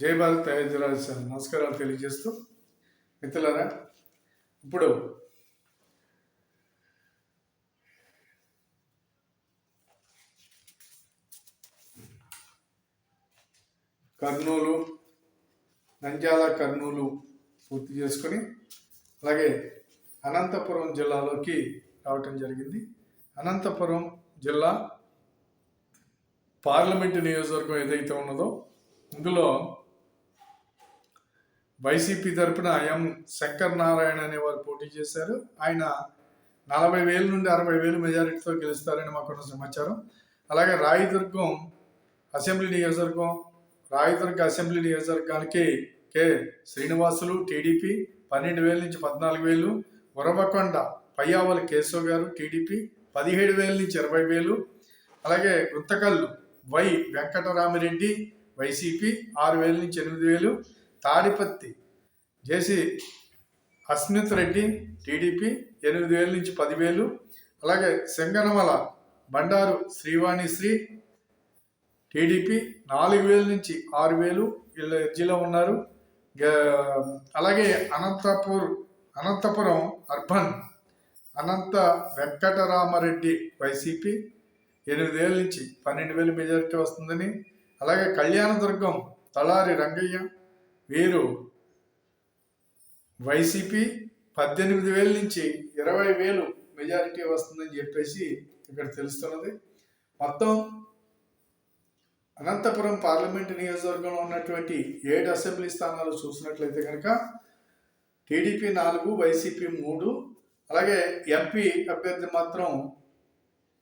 జై భారత్ అయోధ్యరాజు సార్. నమస్కారాలు తెలియజేస్తూ మిత్రులారా ఇప్పుడు కర్నూలు నంద్యాల కర్నూలు పూర్తి చేసుకొని అలాగే అనంతపురం జిల్లాలోకి రావటం జరిగింది. అనంతపురం జిల్లా పార్లమెంటు నియోజకవర్గం ఏదైతే ఉన్నదో ఇందులో వైసీపీ తరపున ఎం శంకర్ నారాయణ అనే వారు పోటీ చేశారు. ఆయన నలభై వేల నుండి అరవై వేలు మెజారిటీతో గెలుస్తారని మాకున్న సమాచారం. అలాగే రాయదుర్గం అసెంబ్లీ నియోజకవర్గం రాయదుర్గ అసెంబ్లీ నియోజకవర్గానికి కె. శ్రీనివాసులు టీడీపీ పన్నెండు వేల నుంచి పద్నాలుగు వేలు ఉరవకొండ పయ్యావల కేశవ్ గారు టీడీపీ పదిహేడు వేల నుంచి ఇరవై వేలు అలాగే గుంతకల్లు వై వెంకటరామిరెడ్డి వైసీపీ ఆరు వేల నుంచి ఎనిమిది వేలు తాడిపత్తి జేసి అస్మిత్ రెడ్డి టీడీపీ ఎనిమిది వేల నుంచి పదివేలు. అలాగే సింగనమల బండారు శ్రీవాణి శ్రీ టీడీపీ నాలుగు వేల నుంచి ఆరు వేలు వీళ్ళ ఎర్జీలో ఉన్నారు. అలాగే అనంతపూర్ అనంతపురం అర్బన్ అనంత వెంకటరామరెడ్డి వైసీపీ ఎనిమిది వేల నుంచి పన్నెండు వేలు మెజారిటీ వస్తుందని. అలాగే కళ్యాణదుర్గం తలారి రంగయ్య వీరు వైసీపీ పద్దెనిమిది వేల నుంచి ఇరవై వేలు మెజారిటీ వస్తుందని చెప్పేసి ఇక్కడ తెలుస్తున్నది. మొత్తం అనంతపురం పార్లమెంటు నియోజకవర్గంలో ఉన్నటువంటి ఏడు అసెంబ్లీ స్థానాలు చూసినట్లయితే కనుక టీడీపీ నాలుగు వైసీపీ మూడు అలాగే ఎంపీ అభ్యర్థి మాత్రం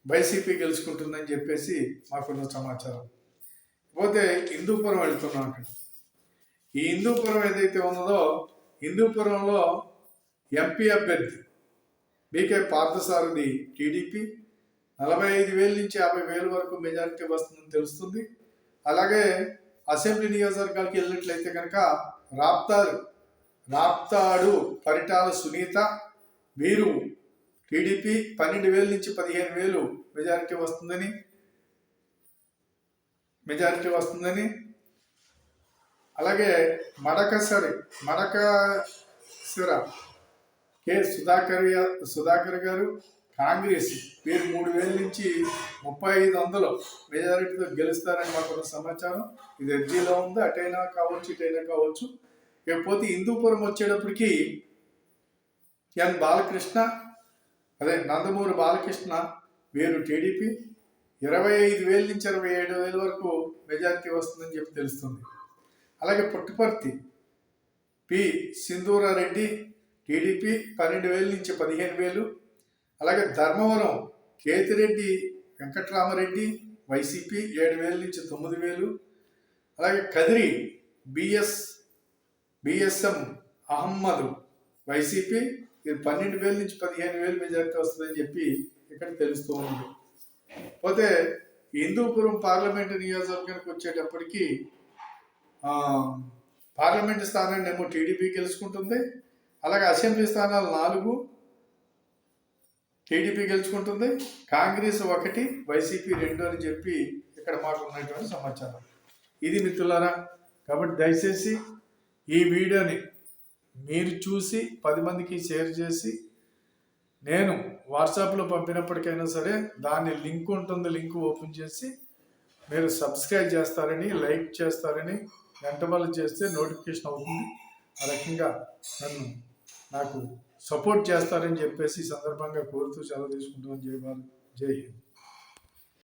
వైసీపీ గెలుచుకుంటుందని చెప్పేసి మాకున్న సమాచారం. పోతే హిందూపురం వెళ్తున్నాం అక్కడ. ఈ హిందూపురం ఏదైతే ఉన్నదో హిందూపురంలో ఎంపీ అభ్యర్థి బీకే పార్థసారథి టీడీపీ నలభై ఐదు వేల నుంచి యాభై వేల వరకు మెజారిటీ వస్తుందని తెలుస్తుంది. అలాగే అసెంబ్లీ నియోజకవర్గాలకి వెళ్ళినట్లయితే కనుక రాప్తారు రాప్తాడు పరిటాల సునీత వీరు టీడీపీ పన్నెండు వేల నుంచి పదిహేను వేలు మెజారిటీ వస్తుందని మెజారిటీ వస్తుందని అలాగే మడకసరి మడకసిర కె సుధాకర్ సుధాకర్ గారు కాంగ్రెస్ వీరు మూడు వేల నుంచి ముప్పై ఐదు వందలు మెజారిటీతో గెలుస్తారని మాకు ఉన్న సమాచారం. ఇది ఎర్జీలో ఉంది అటైనా కావచ్చు ఇటైనా కావచ్చు. ఇకపోతే హిందూపురం వచ్చేటప్పటికి ఎన్ బాలకృష్ణ అదే నందమూరి బాలకృష్ణ వీరు టీడీపీ. ఇరవై ఐదు వేల నుంచి ఇరవై ఏడు వేల వరకు మెజారిటీ వస్తుందని చెప్పి తెలుస్తుంది. అలాగే పుట్టుపర్తి. పి. సింధూరారెడ్డి టీడీపీ పన్నెండు వేల నుంచి పదిహేను వేలు. అలాగే ధర్మవరం కేతిరెడ్డి వెంకట్రామరెడ్డి వైసీపీ ఏడు వేల నుంచి తొమ్మిది వేలు. అలాగే Kadiri BS BSM Ahmed YCP ఇది పన్నెండు వేల నుంచి పదిహేను వేలు మెజారిటీ వస్తుందని చెప్పి ఇక్కడ తెలుస్తూ ఉంది. పోతే హిందూపురం పార్లమెంటు నియోజకవర్గానికి వచ్చేటప్పటికి పార్లమెంటు స్థానాన్ని ఏమో టీడీపీ గెలుచుకుంటుంది. అలాగే అసెంబ్లీ స్థానాలు నాలుగు టీడీపీ గెలుచుకుంటుంది. కాంగ్రెస్ ఒకటి వైసీపీ రెండు అని చెప్పి ఇక్కడ మాకు ఉన్నటువంటి సమాచారం. ఇది మిత్రులారా కాబట్టి దయచేసి ఈ వీడియోని మీరు చూసి పది మందికి షేర్ చేసి నేను వాట్సాప్లో పంపినప్పటికైనా సరే దాని లింక్ ఉంటుంది లింక్ ఓపెన్ చేసి మీరు సబ్స్క్రైబ్ చేస్తారని లైక్ చేస్తారని గంట చేస్తే నోటిఫికేషన్ అవుతుంది. ఆ రకంగా నన్ను నాకు సపోర్ట్ చేస్తారని చెప్పేసి సందర్భంగా కోరుతూ సెలవు తీసుకుంటున్నాను. జై భారత్ జై హింద్.